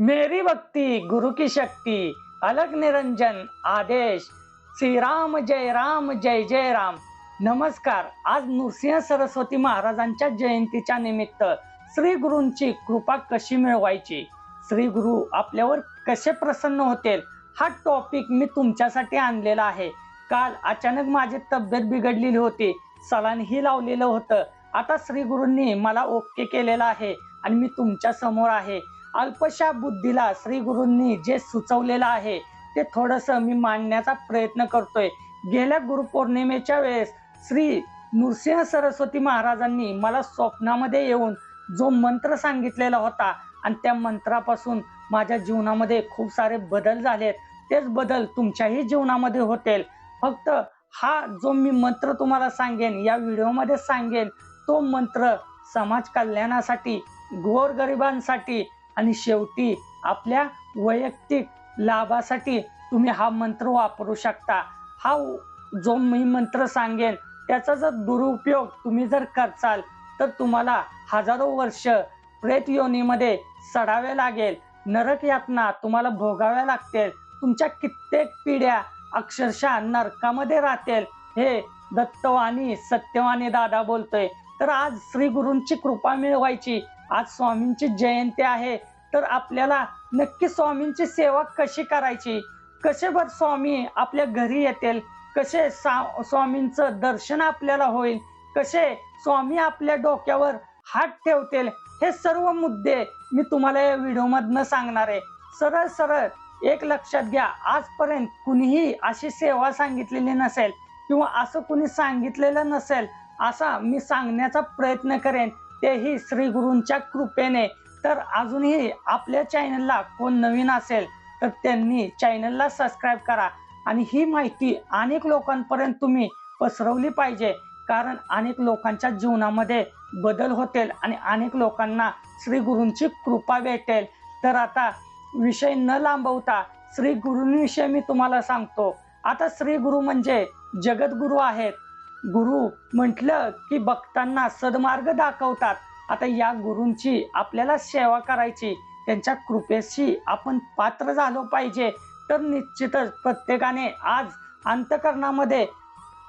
मेरी भक्ति गुरु की शक्ति अलग निरंजन आदेश। श्री राम जय राम जय जय राम। नमस्कार आज नृसिंह सरस्वती महाराजांच्या जयंतीच्या निमित्त श्री गुरूंची कृपा कशी मिळवायची? श्री गुरु आपल्यावर कसे प्रसन्न होतील? हा टॉपिक मी तुमच्यासाठी आणलेला आहे. काल अचानक माझी तब्येत बिघडलेली होती. सलानही लावलेलं होतं. आता श्री गुरूंनी मला ओके केलेलं आहे आणि मी तुमच्यासमोर आहे. अल्पशा बुद्धीला श्री गुरूंनी जे सुचवलेलं आहे ते थोडस मी मांडण्याचा प्रयत्न करतोय. गेल्या गुरुपौर्णिमेच्या वेळेस श्री नृसिंह सरस्वती महाराजांनी मला स्वप्नामध्ये येऊन जो मंत्र सांगितलेला होता आणि त्या मंत्रापासून माझ्या जीवनामध्ये खूप सारे बदल झालेत. तेच बदल तुमच्याही जीवनामध्ये होतील. फक्त हा जो मी मंत्र तुम्हाला सांगेन या व्हिडिओमध्ये सांगेन तो मंत्र समाज कल्याणासाठी गोरगरिबांसाठी आणि शेवटी आपल्या वैयक्तिक लाभासाठी तुम्ही हा मंत्र वापरू शकता. हा जो मी मंत्र सांगेन त्याचा जर दुरुपयोग तुम्ही जर करचाल तर तुम्हाला हजारो वर्ष प्रेत योनीमध्ये सडावे लागेल. नरक यातना तुम्हाला भोगाव्या लागतील. तुमच्या कित्येक पिढ्या अक्षरशः नरकामध्ये राहतील. हे दत्तवाणी सत्यवाणी दादा बोलतोय. तर आज श्री गुरूंची कृपा मिळवायची आज स्वामींची जयंती आहे तर आपल्याला नक्की स्वामींची सेवा कशी करायची? कसे बर स्वामी आपल्या घरी येतील? कसे सा स्वामींचं दर्शन आपल्याला होईल? कसे स्वामी आपल्या डोक्यावर हात ठेवतील? हे सर्व मुद्दे मी तुम्हाला या व्हिडिओमधनं सांगणार आहे. सरळ सरळ एक लक्षात घ्या आजपर्यंत कुणीही अशी सेवा सांगितलेली नसेल किंवा असं कुणी सांगितलेलं नसेल असा मी सांगण्याचा प्रयत्न करेन. तेही श्री गुरूंच्या कृपेने. तर अजूनही आपल्या चॅनलला कोण नवीन असेल तर त्यांनी चॅनलला सबस्क्राईब करा. आणि ही माहिती अनेक लोकांपर्यंत तुम्ही पसरवली पाहिजे. कारण अनेक लोकांच्या जीवनामध्ये बदल होतील आणि अनेक लोकांना श्री गुरूंची कृपा भेटेल. तर आता विषय न लांबवता श्री गुरूंविषयी मी तुम्हाला सांगतो. आता श्री गुरु म्हणजे जगद्गुरु आहेत. गुरु म्हटलं की भक्तांना सदमार्ग दाखवतात. आता या गुरूंची आपल्याला सेवा करायची त्यांच्या कृपेशी आपण पात्र झालो पाहिजे. तर निश्चितच प्रत्येकाने आज अंतकरणामध्ये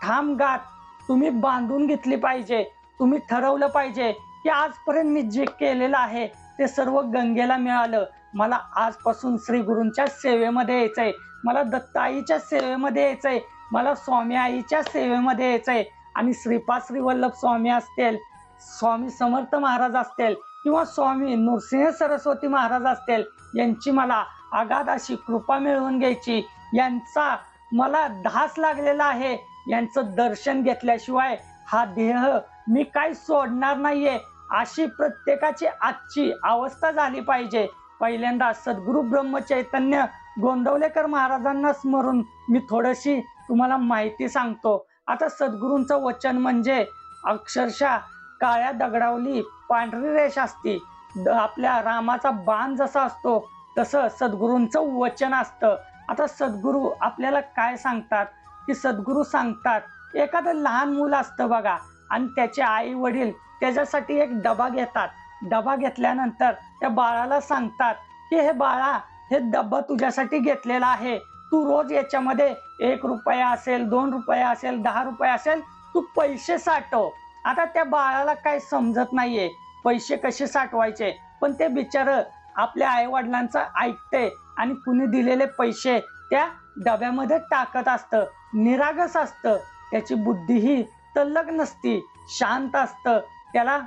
ठाम गात तुम्ही बांधून घेतली पाहिजे तुम्ही ठरवलं पाहिजे की आजपर्यंत मी जे केलेलं आहे ते सर्व गंगेला मिळालं. मला आजपासून श्री गुरूंच्या सेवेमध्ये यायचंय. मला दत्ताईच्या सेवेमध्ये यायचंय. मला स्वामी आईच्या सेवेमध्ये यायचंय. आणि श्रीपाद श्री वल्लभ स्वामी असतील स्वामी समर्थ महाराज असतील किंवा स्वामी नृसिंह सरस्वती महाराज असतील यांची मला आगाध अशी कृपा मिळवून घ्यायची. यांचा मला धास लागलेला आहे. यांचं दर्शन घेतल्याशिवाय हा देह मी काही सोडणार नाहीये. अशी प्रत्येकाची आजची अवस्था झाली पाहिजे. पहिल्यांदा सद्गुरु ब्रह्मचैतन्य गोंदवलेकर महाराजांना स्मरून मी थोडीशी तुम्हाला माहिती सांगतो. आता सद्गुरूंचं वचन म्हणजे अक्षरशः काळ्या दगडावली पांढरी रेष असती. द- आपल्या रामाचा बाण जसा असतो तसं सद्गुरूंचं वचन असतं. आता सद्गुरू आपल्याला काय सांगतात? की सद्गुरू सांगतात एखादं लहान मुलं असतं बघा आणि त्याचे आई वडील त्याच्यासाठी एक डबा घेतात. डबा घेतल्यानंतर त्या बाळाला सांगतात की हे बाळा हे डब्बा तुझ्यासाठी घेतलेला आहे. तू रोज याच्यामध्ये एक रुपया असेल दोन रुपया असेल दहा रुपये असेल तू पैसे साठव. आता त्या बाळाला काय समजत नाहीये. पैसे कसे साठवायचे? पण ते बिचार आपल्या आई वडिलांचं ऐकते आणि कुणी दिलेले पैसे त्या डब्यामध्ये टाकत असतं. निरागस असतं. त्याची बुद्धीही तल्लक नसती. शांत असतं. त्याला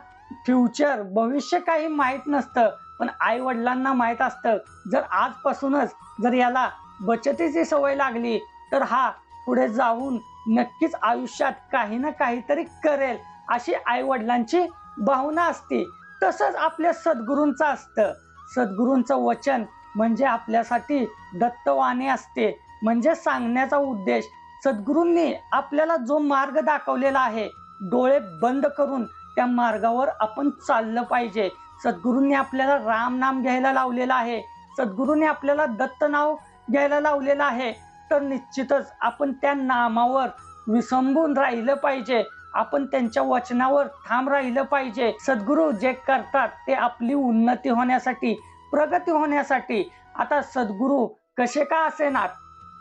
फ्युचर भविष्य काही माहीत नसतं. पण आई वडिलांना माहीत असतं. जर आजपासूनच जर याला बचतीची सवय लागली तर हा पुढे जाऊन नक्कीच आयुष्यात काही ना काहीतरी करेल अशी आई वडिलांची भावना असते. तसंच आपल्या सद्गुरूंचं असतं. सद्गुरूंचं वचन म्हणजे आपल्यासाठी दत्तवाणी असते. म्हणजे सांगण्याचा उद्देश सद्गुरूंनी आपल्याला जो मार्ग दाखवलेला आहे डोळे बंद करून त्या मार्गावर आपण चाललं पाहिजे. सद्गुरूंनी आपल्याला राम नाम घ्यायला लावलेलं आहे. सद्गुरूंनी आपल्याला दत्त नाव घ्यायला लावलेलं आहे. तर निश्चितच आपण त्या नामावर विसंबून राहिलं पाहिजे. आपण त्यांच्या वचनावर ठाम राहिलं पाहिजे. सद्गुरू जे करतात ते आपली उन्नती होण्यासाठी प्रगती होण्यासाठी. आता सद्गुरू कसे का असेनात?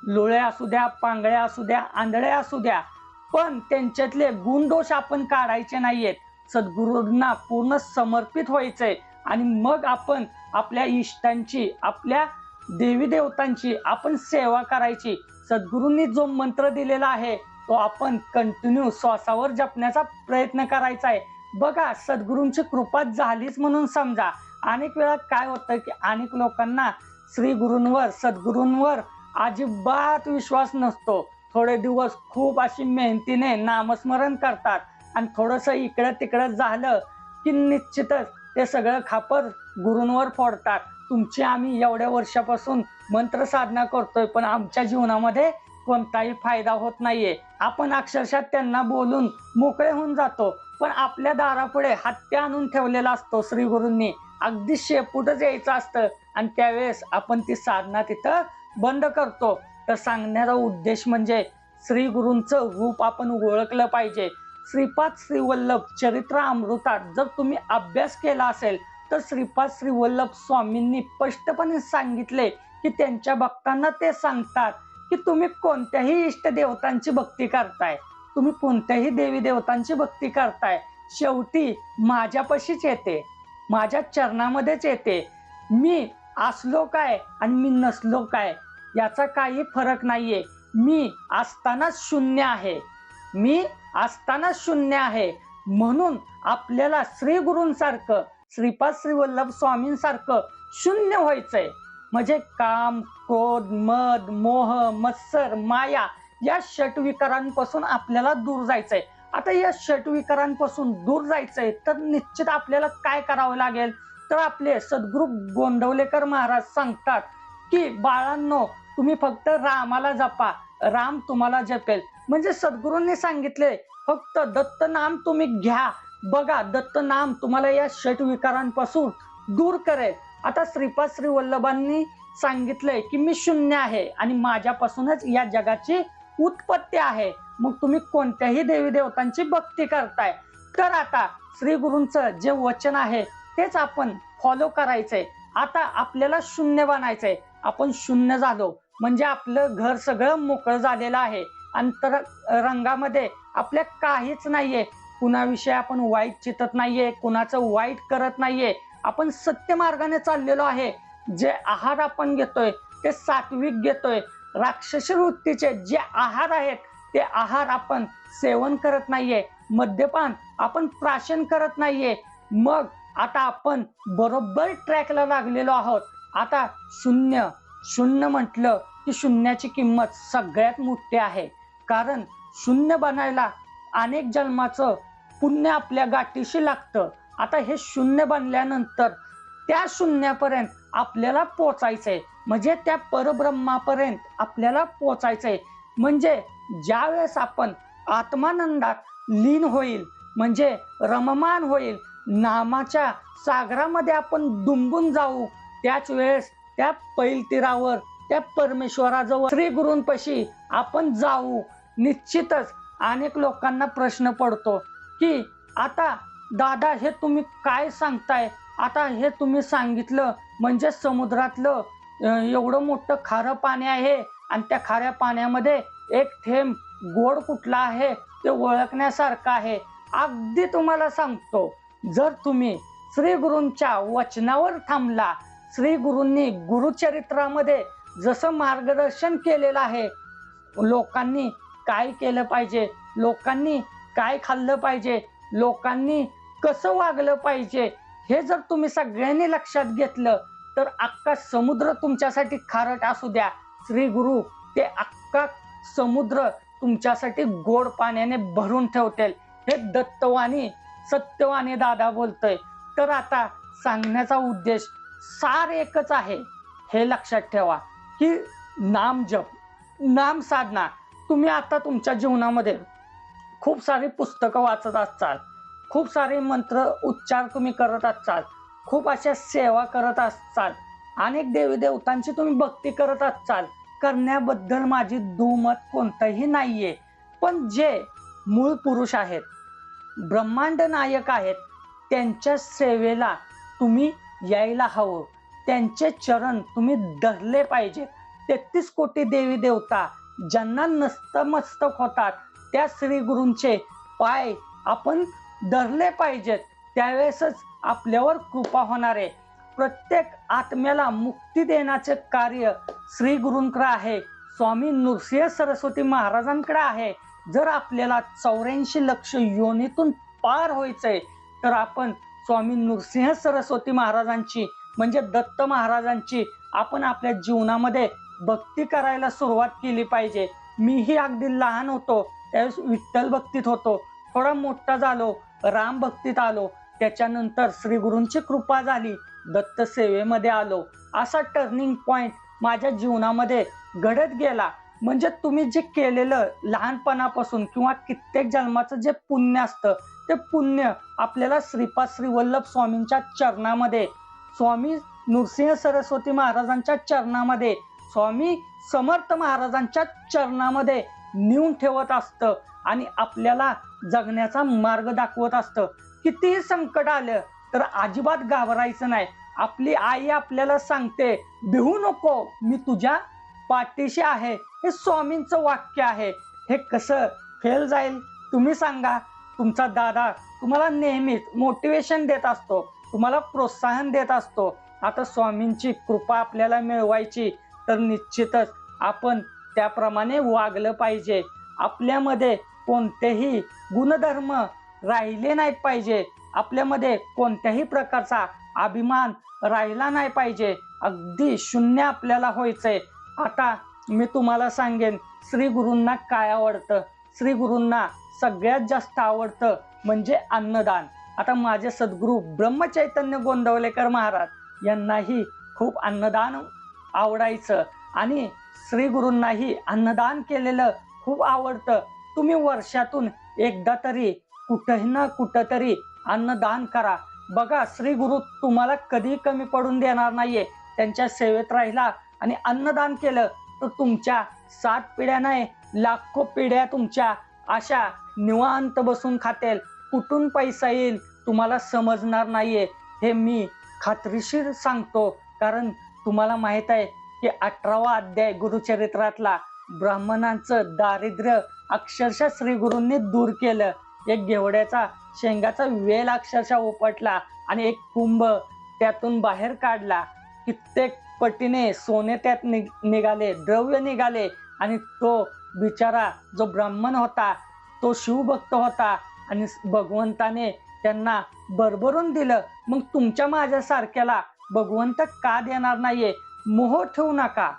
लोळे असू द्या पांगळ्या असू द्या आंधळ्या असू द्या. पण त्यांच्यातले गुणदोष आपण काढायचे नाहीयेत. सद्गुरूंना पूर्ण समर्पित व्हायचंय. आणि मग आपण आपल्या इष्टांची आपल्या देवी देवतांची आपण सेवा करायची. सद्गुरूंनी जो मंत्र दिलेला आहे तो आपण कंटिन्यू श्वासावर जपण्याचा प्रयत्न करायचा आहे. बघा सद्गुरूंची कृपा झालीच म्हणून समजा. अनेक वेळा काय होतं की अनेक लोकांना श्री गुरूंवर सद्गुरूंवर अजिबात विश्वास नसतो. थोडे दिवस खूप अशी मेहनतीने नामस्मरण करतात. आणि थोडंसं इकडं तिकडं झालं की निश्चितच ते सगळं खापर गुरूंवर फोडतात. तुमची आम्ही एवढ्या वर्षापासून मंत्र साधना करतोय पण आमच्या जीवनामध्ये कोणताही फायदा होत नाहीये. आपण अक्षरशः त्यांना बोलून मोकळे होऊन जातो पण आपल्या दारापुढे हत्या आणून ठेवलेला असतो श्री गुरूंनी अगदी शेपूटच यायचं असतं आणि त्यावेळेस आपण ती साधना तिथं बंद करतो. तर सांगण्याचा उद्देश म्हणजे श्री गुरूंचं रूप आपण ओळखलं पाहिजे. श्रीपाद श्रीवल्लभ चरित्र अमृतात जर तुम्ही अभ्यास केला असेल तर श्रीपाद श्रीवल्लभ स्वामींनी स्पष्टपणे सांगितले की त्यांच्या भक्तांना ते सांगतात की तुम्ही कोणत्याही इष्ट देवतांची भक्ती करताय. तुम्ही कोणत्याही देवी देवतांची भक्ती करताय. शेवटी माझ्यापाशीच येते. माझ्या चरणामध्येच येते. मी असलो काय आणि मी नसलो काय याचा काही फरक नाहीये. मी असतानाच शून्य आहे. मी असतानाच शून्य आहे. म्हणून आपल्याला श्री गुरूंसारखं श्रीपाद श्री वल्लभ स्वामींसारखं शून्य व्हायचंय. म्हणजे काम क्रोध मद मोह मत्सर माया या षटविकारांपासून आपल्याला दूर जायचंय. आता या षटविकारांपासून दूर जायचंय तर निश्चित आपल्याला काय करावं लागेल? तर आपले सद्गुरू गोंदवलेकर महाराज सांगतात की बाळांनो तुम्ही फक्त रामाला जपा. राम तुम्हाला जपेल. म्हणजे सद्गुरूंनी सांगितले फक्त दत्त नाम तुम्ही घ्या. बघा दत्त नाम तुम्हाला या षटविकारांपासून दूर करेल. आता श्रीपाद श्री वल्लभांनी सांगितलंय की मी शून्य आहे आणि माझ्यापासूनच या जगाची उत्पत्ती आहे. मग तुम्ही कोणत्याही देवी देवतांची भक्ती करताय. तर आता श्री गुरूंचं जे वचन आहे तेच आपण फॉलो करायचंय. आता आपल्याला शून्य बनायचंय. आपण शून्य झालो. म्हणजे आपलं घर सगळं मोकळं झालेलं आहे. अंतर रंगामध्ये आपल्या काहीच नाहीये. कुणाविषयी आपण वाईट चितत नाहीये कुणाचं वाईट करत नाहीये आपण सत्य मार्गाने चाललेलो आहे. जे आहार आपण घेतोय ते सात्विक घेतोय. राक्षस वृत्तीचे जे आहार आहेत ते आहार आपण सेवन करत नाहीये. मद्यपान आपण प्राशन करत नाहीये. मग आता आपण बरोबर ट्रॅकला लागलेलो आहोत. आता शून्य शून्य म्हटलं की शून्याची किंमत सगळ्यात मोठी आहे. कारण शून्य बनायला अनेक जन्माचं पुण्य आपल्या गाठीशी लागतं. आता हे शून्य बनल्यानंतर त्या शून्यापर्यंत आपल्याला पोचायचंय. म्हणजे त्या परब्रह्मापर्यंत आपल्याला पोचायचंय. म्हणजे ज्या वेळेस आपण आत्मानंदात लीन होईल म्हणजे रममान होईल नामाच्या सागरामध्ये आपण दुंबून जाऊ त्याच वेळेस त्या पैलतीरावर त्या परमेश्वराजवळ श्री गुरूंपाशी आपण जाऊ. निश्चितच अनेक लोकांना प्रश्न पडतो. की आता दादा हे तुम्ही काय सांगताय? आता हे तुम्ही सांगितलं म्हणजे समुद्रातलं एवढं मोठं खारं पाणी आहे आणि त्या खाऱ्या पाण्यामध्ये एक थेंब गोड कुठला आहे ते ओळखण्यासारखं आहे. अगदी तुम्हाला सांगतो जर तुम्ही श्री गुरूंच्या वचनावर थांबला श्री गुरूंनी गुरुचरित्रामध्ये जसं मार्गदर्शन केलेलं आहे लोकांनी काय केलं पाहिजे? लोकांनी काय खाल्लं पाहिजे लोकांनी कसं वागलं पाहिजे हे जर तुम्ही सगळ्यांनी लक्षात घेतलं तर अख्खा समुद्र तुमच्यासाठी खारट असू द्या. श्री गुरु ते अख्खा समुद्र तुमच्यासाठी गोड पाण्याने भरून ठेवतील. हे दत्तवाणी सत्यवाणी दादा बोलतोय. तर आता सांगण्याचा उद्देश सार एकच आहे. हे लक्षात ठेवा की नाम जप नाम साधना तुम्ही आता तुमच्या जीवनामध्ये खूप सारी पुस्तकं वाचत असाल खूप सारे मंत्र उच्चार तुम्ही करत असाल खूप अशा सेवा करत असाल अनेक देवी देवतांची तुम्ही भक्ती करत असाल करण्याबद्दल माझी दुमत कोणतंही नाहीये. पण जे मूळ पुरुष आहेत ब्रह्मांड नायक आहेत त्यांच्या सेवेला तुम्ही यायला हवं. त्यांचे चरण तुम्ही धरले पाहिजे तेहतीस कोटी देवी देवता ज्यांना नस्तमस्तक होतात त्या श्री गुरूंचे पाय आपण धरले पाहिजेत. त्यावेळेसच आपल्यावर कृपा होणार आहे. प्रत्येक आत्म्याला मुक्ती देण्याचे कार्य श्री गुरूंकडे आहे. स्वामी नृसिंह सरस्वती महाराजांकडे आहे. जर आपल्याला चौऱ्याऐंशी लक्ष योनीतून पार व्हायचंय तर आपण स्वामी नृसिंह सरस्वती महाराजांची म्हणजे दत्त महाराजांची आपण आपल्या जीवनामध्ये भक्ती करायला सुरुवात केली पाहिजे. मीही अगदी लहान होतो. त्यावेळेस विठ्ठल भक्तीत होतो. थोडा मोठा झालो राम भक्तीत आलो. त्याच्यानंतर श्री गुरूंची कृपा झाली. दत्त सेवेमध्ये आलो. असा टर्निंग पॉइंट माझ्या जीवनामध्ये घडत गेला. म्हणजे तुम्ही जे केलेलं लहानपणापासून किंवा कित्येक जन्माचं जे पुण्य असतं ते पुण्य आपल्याला श्रीपाद श्री वल्लभ स्वामींच्या चरणामध्ये स्वामी नृसिंह सरस्वती महाराजांच्या चरणामध्ये स्वामी समर्थ महाराजांच्या चरणामध्ये नेऊन ठेवत असतं आणि आपल्याला जगण्याचा मार्ग दाखवत असतं. कितीही संकट आलं तर अजिबात घाबरायचं नाही. आपली आई आपल्याला सांगते भिवू नको मी तुझ्या पाठीशी आहे. हे स्वामींचं वाक्य आहे. हे कसं फेल जाईल? तुम्ही सांगा. तुमचा दादा तुम्हाला नेहमीच मोटिवेशन देत असतो. तुम्हाला प्रोत्साहन देत असतो. आता स्वामींची कृपा आपल्याला मिळवायची तर निश्चितच आपण त्याप्रमाणे वागलं पाहिजे. आपल्यामध्ये कोणतेही गुणधर्म राहिले नाहीत पाहिजे. आपल्यामध्ये कोणत्याही प्रकारचा अभिमान राहिला नाही पाहिजे. अगदी शून्य आपल्याला व्हायचंय. आता मी तुम्हाला सांगेन श्री गुरूंना काय आवडतं? श्री गुरूंना सगळ्यात जास्त आवडतं म्हणजे अन्नदान. आता माझे सद्गुरू ब्रह्मचैतन्य गोंदवलेकर महाराज यांनाही खूप अन्नदान आवडायचं. आणि श्री गुरूंनाही अन्नदान केलेलं खूप आवडतं. तुम्ही वर्षातून एकदा तरी कुठंही ना कुठं तरी अन्नदान करा. बघा श्री गुरु तुम्हाला कधी कमी पडून देणार नाहीये. त्यांच्या सेवेत राहिला आणि अन्नदान केलं तर तुमच्या सात पिढ्या नाही लाखो पिढ्या तुमच्या अशा निवांत बसून खातेल. कुठून पैसा येईल तुम्हाला समजणार नाहीये. हे मी खात्रीशीर सांगतो कारण तुम्हाला माहीत आहे की अठरावा अध्याय गुरुचरित्रातला ब्राह्मणांचं दारिद्र्य अक्षरशः श्री गुरूंनी दूर केलं. एक घेवड्याचा शेंगाचा वेल अक्षरशः उपटला आणि एक कुंभ त्यातून बाहेर काढला. कित्येक पटीने सोने त्यात नि निघाले द्रव्य निघाले आणि तो बिचारा जो ब्राह्मण होता तो शिवभक्त होता आणि भगवंताने त्यांना भरभरून दिलं. मग तुमच्या माझ्यासारख्याला भगवंत का देणार नाहीये? मोह ठेवू नका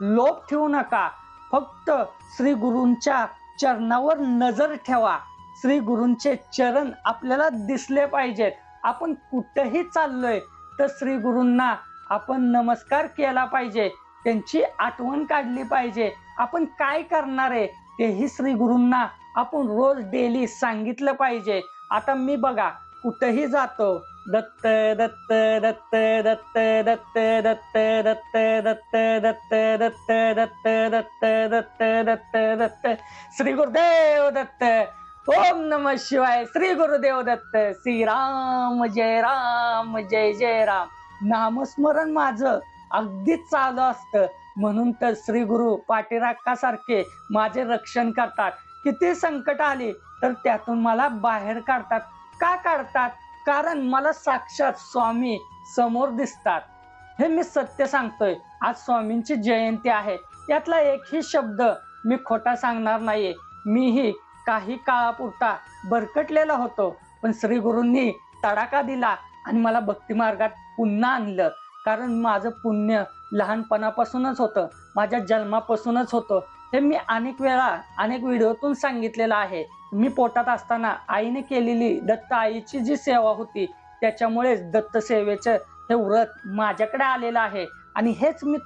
लोभ ठेवू नका. फक्त श्री गुरूंच्या चरणावर नजर ठेवा. श्री गुरूंचे चरण आपल्याला दिसले पाहिजेत. आपण कुठंही चाललोय तर श्री गुरूंना आपण नमस्कार केला पाहिजे. त्यांची आठवण काढली पाहिजे. आपण काय करणार आहे तेही श्री गुरूंना आपण रोज डेली सांगितलं पाहिजे. आता मी बघा कुठंही जातो दत्त दत्त दत्त दत्त दत्त दत्त दत्त दत्त दत्त दत्त दत्त दत्त दत्त दत्त दत्त श्री गुरुदेव दत्त ओम नम शिवाय श्री गुरुदेव दत्त श्रीराम जय राम जय जय राम नामस्मरण माझं अगदीच चालू असतं म्हणून तर श्री गुरु पाठीराखासारखे माझे रक्षण करतात किती संकट आली तर त्यातून मला बाहेर काढतात का काढतात कारण मला साक्षात स्वामी समोर दिसतात. हे मी सत्य सांगतोय. आज स्वामींची जयंती आहे. यातला एकही शब्द मी खोटा सांगणार नाहीये. मीही काही काळापुरता भरकटलेला होतो. पण श्री गुरूंनी तडाखा दिला आणि मला भक्ती मार्गात पुन्हा आणलं. कारण माझं पुण्य लहानपणापासूनच होतं. माझ्या जन्मापासूनच होतं. हे मी अनेक वेळा अनेक व्हिडिओतून सांगितलेलं आहे. मी पोटात असताना आईने केलेली दत्त आईची जी सेवा होती त्याच्यामुळेच दत्त सेवेचं हे व्रत माझ्याकडे आलेलं आहे आणि हेच मी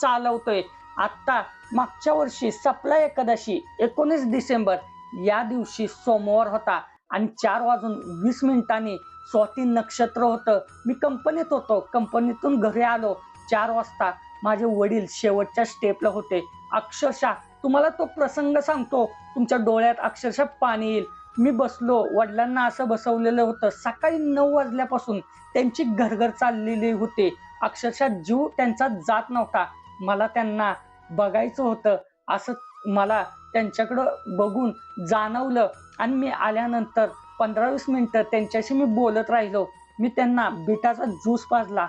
चालवतोय. आत्ता मागच्या वर्षी सपला एकादशी एकोणीस डिसेंबर या दिवशी सोमवार होता आणि चार वाजून वीस मिनिटांनी स्वाती नक्षत्र होतं. मी कंपनीत होतो. कंपनीतून घरी आलो. चार वाजता माझे वडील शेवटच्या स्टेपला होते. अक्षरशः तुम्हाला तो प्रसंग सांगतो. तुमच्या डोळ्यात अक्षरशः पाणी येईल. मी बसलो वडिलांना असं बसवलेलं होतं. सकाळी नऊ वाजल्यापासून त्यांची घरघर चाललेली होती. अक्षरशः जीव त्यांचा जात नव्हता. मला त्यांना बघायचं होतं. असं मला त्यांच्याकडं बघून जाणवलं आणि मी आल्यानंतर पंधरा वीस मिनटं त्यांच्याशी मी बोलत राहिलो. मी त्यांना बिटाचा ज्यूस पाजला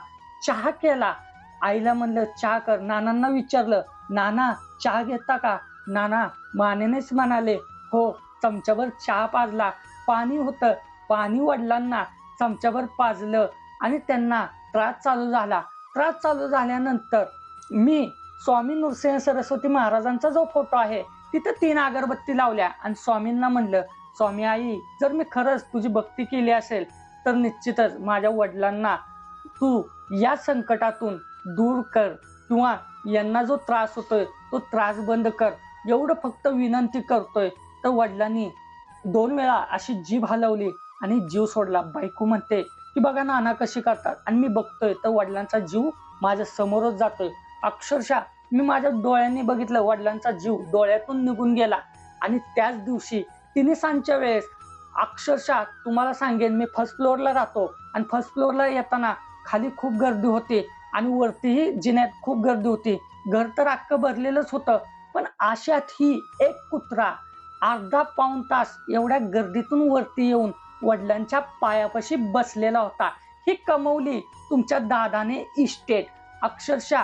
चहा केला आईला म्हणलं चहा कर. नानांना विचारलं नाना चहा घेता का? नाना मानेनेच म्हणाले हो चमच्याभर चहा पाजला. पाणी होतं पाणी वडिलांना चमच्याभर पाजलं आणि त्यांना त्रास चालू झाला. त्रास चालू झाल्यानंतर मी स्वामी नृसिंह सरस्वती महाराजांचा जो फोटो आहे तिथं तीन अगरबत्ती लावल्या आणि स्वामींना म्हणलं स्वामी आई जर मी खरंच तुझी भक्ती केली असेल तर निश्चितच माझ्या वडिलांना तू या संकटातून दूर कर किंवा यांना जो त्रास होतोय तो त्रास बंद कर. एवढं फक्त विनंती करतोय. तर वडिलांनी दोन वेळा अशी जीभ हलवली आणि जीव सोडला. बायको म्हणते की बघा नाना कशी करतात आणि मी बघतोय. तर वडिलांचा जीव माझ्या समोरच जातोय. अक्षरशः मी माझ्या डोळ्यांनी बघितलं वडिलांचा जीव डोळ्यातून निघून गेला. आणि त्याच दिवशी तिन्ही सांच्या वेळेस अक्षरशः तुम्हाला सांगेन मी फर्स्ट फ्लोअरला राहतो. आणि फर्स्ट फ्लोअरला येताना खाली खूप गर्दी होती. आणि वरतीही जिन्यात खूप गर्दी होती. घर तर अख्खं भरलेलंच होतं पण आशात ही एक कुत्रा अर्धा पाऊण तास एवढ्या गर्दीतून वरती येऊन वडिलांच्या पायापाशी बसलेला होता. ही कमवली तुमच्या दादाने इस्टेट. अक्षरशः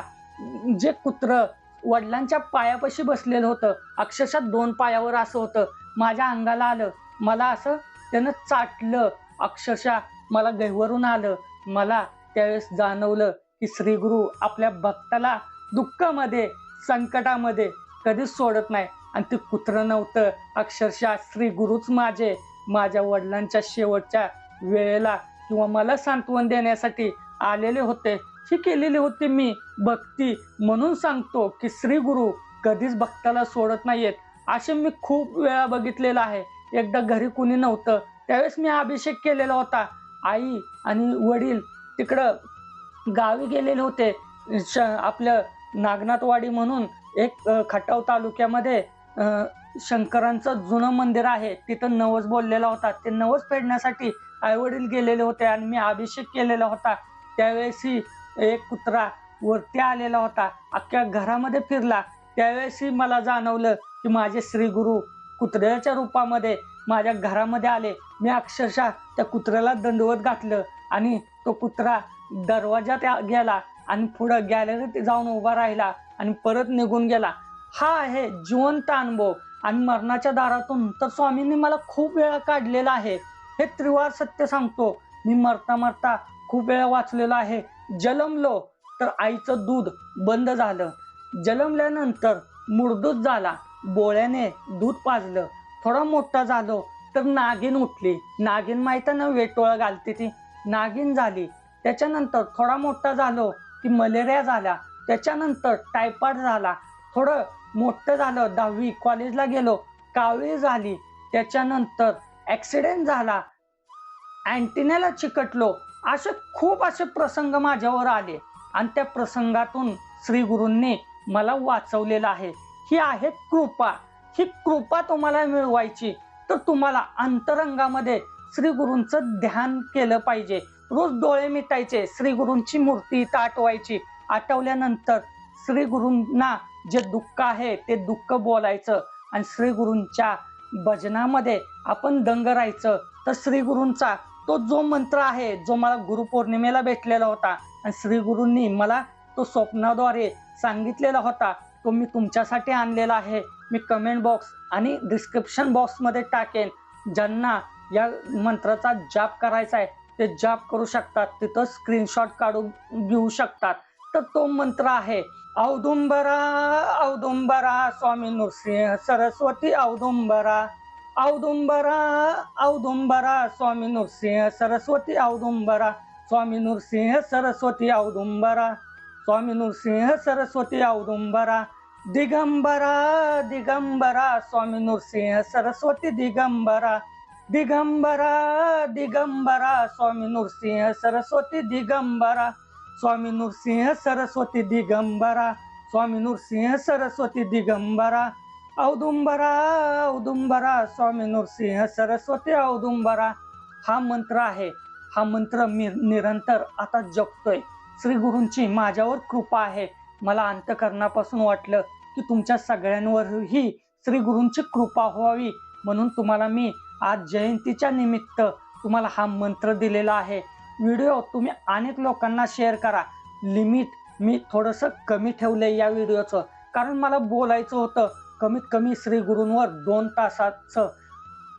जे कुत्र वडिलांच्या पायापाशी बसलेलं होतं अक्षरशः दोन पायावर असं होतं. माझ्या अंगाला आलं मला असं त्यानं चाटलं. अक्षरशः मला गहिवरून आलं. मला त्यावेळेस जाणवलं की श्री गुरु आपल्या भक्ताला दुःखामध्ये संकटामध्ये कधीच सोडत नाही. आणि ते कुत्र नव्हतं. अक्षरशः श्री गुरुच माझे माझ्या वडिलांच्या शेवटच्या वेळेला किंवा मला सांत्वन देण्यासाठी आलेले होते. ही केलेली होती मी भक्ती म्हणून सांगतो की श्री गुरु कधीच भक्ताला सोडत नाहीयेत. असे मी खूप वेळा बघितलेलं आहे. एकदा घरी कुणी नव्हतं. त्यावेळेस मी अभिषेक केलेला होता. आई आणि वडील तिकडं गावी गेलेले होते. श आपलं नागनाथवाडी म्हणून एक खटाव तालुक्यामध्ये शंकरांचं जुनं मंदिर आहे. तिथं नवस बोललेला होता. ते नवस फेडण्यासाठी आईवडील गेलेले होते आणि मी अभिषेक केलेला होता. त्यावेळेसही एक कुत्रा वरती आलेला होता. अख्ख्या घरामध्ये फिरला. त्यावेळेसही मला जाणवलं की माझे श्रीगुरु कुत्र्याच्या रूपामध्ये माझ्या घरामध्ये आले. मी अक्षरशः त्या कुत्र्याला दंडवत घातलं आणि तो कुत्रा दरवाजात गेला आणि पुढं गॅलरीत जाऊन उभा राहिला आणि परत निघून गेला. हा आहे जिवंत अनुभव आणि मरणाच्या दारातून तर स्वामींनी मला खूप वेळा काढलेला आहे. हे त्रिवार सत्य सांगतो. मी मरता मरता खूप वेळा वाचलेलो आहे. जलमलो तर आईचं दूध बंद झालं. जलमल्यानंतर मुरदूत झाला. बोळ्याने दूध पाजलं. थोडा मोठा झालो तर नागिन उठली. नागिन माहिती आहे ना वेटोळा घालते ती. नागिन झाली. त्याच्यानंतर थोडा मोठा झालो की मलेरिया झाला. त्याच्यानंतर टायफॉइड झाला. थोडं मोठं झालं दहावी कॉलेजला गेलो. कावळी झाली. त्याच्यानंतर ॲक्सिडेंट झाला. अँटिनेला चिकटलो. असे खूप असे प्रसंग माझ्यावर आले. आणि त्या प्रसंगातून श्री गुरूंनी मला वाचवलेलं आहे. ही आहे कृपा. ही कृपा तुम्हाला मिळवायची. तर तुम्हाला अंतरंगामध्ये श्री गुरूंचं ध्यान केलं पाहिजे. रोज डोळे मिटायचे. श्री गुरूंची मूर्ती इथं आठवायची आठवल्यानंतर श्री गुरूंना जे दुःख आहे ते दुःख बोलायचं. आणि श्री गुरूंच्या भजनामध्ये आपण दंग राहायचं. तर श्री गुरूंचा तो जो मंत्र आहे जो मला गुरुपौर्णिमेला भेटलेला होता. आणि श्री गुरूंनी मला तो स्वप्नाद्वारे सांगितलेला होता. तो मी तुमच्यासाठी आणलेला आहे. मी कमेंट बॉक्स आणि डिस्क्रिप्शन बॉक्समध्ये टाकेन. ज्यांना या मंत्राचा जाप करायचा आहे ते जाप करू शकतात तिथं स्क्रीनशॉट काढून घेऊ शकतात. तर तो मंत्र आहे औदुंबरा औदुंबरा स्वामी नृसिंह सरस्वती औदुंबरा औदुंबरा औदुंबरा स्वामी नृसिंह सरस्वती औदुंबरा स्वामी नृसिंह सरस्वती औदुंबरा स्वामी नृसिंह सरस्वती औदुंबरा दिगंबरा दिगंबरा स्वामी नृसिंह सरस्वती दिगंबरा दिगंबरा दिगंबरा स्वामी नृसिंह सरस्वती दिगंबरा स्वामी नृसिंह सरस्वती दिगंबरा स्वामी नृसिंह सरस्वती दिगंबरा औदुंबरा औदुंबरा स्वामी नृसिंह सरस्वती औदुंबरा. हा मंत्र आहे. हा मंत्र मी निरंतर आता जपतोय. श्री गुरूंची माझ्यावर कृपा आहे. मला अंतकरणापासून वाटलं की तुमच्या सगळ्यांवरही श्री गुरूंची कृपा व्हावी म्हणून तुम्हाला मी आज जयंतीच्या निमित्त तुम्हाला हा मंत्र दिलेला आहे. व्हिडिओ तुम्ही अनेक लोकांना शेअर करा. लिमिट मी थोडंसं कमी ठेवलं आहे या व्हिडिओचं. कारण मला बोलायचं होतं कमीत कमी श्री गुरूंवर दोन तासाचं.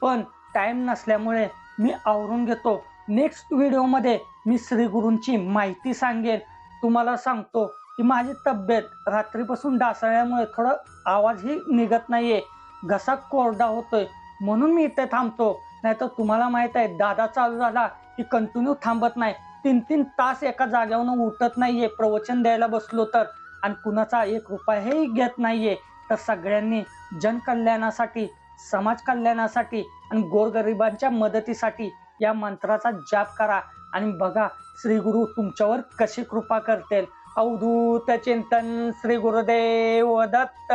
पण टाईम नसल्यामुळे मी आवरून घेतो. नेक्स्ट व्हिडिओमध्ये मी श्रीगुरूंची माहिती सांगेन. तुम्हाला सांगतो की माझी तब्येत रात्रीपासून डासळल्यामुळे थोडं आवाजही निघत नाही आहे घसा कोरडा होतोय. म्हणून मी इथे थांबतो. नाही तर तुम्हाला माहीत आहे दादा चालू झाला की कंटिन्यू थांबत नाही. तीन तीन तास एका जागेवरून उठत नाहीये प्रवचन द्यायला बसलो तर. आणि कुणाचा एक रुपयाही घेत नाहीये. तर सगळ्यांनी जनकल्याणासाठी समाज कल्याणासाठी आणि गोरगरिबांच्या मदतीसाठी या मंत्राचा जाप करा. आणि बघा श्री गुरु तुमच्यावर कशी कृपा करतील. अवधूत चिंतन श्री गुरुदेव दत्त.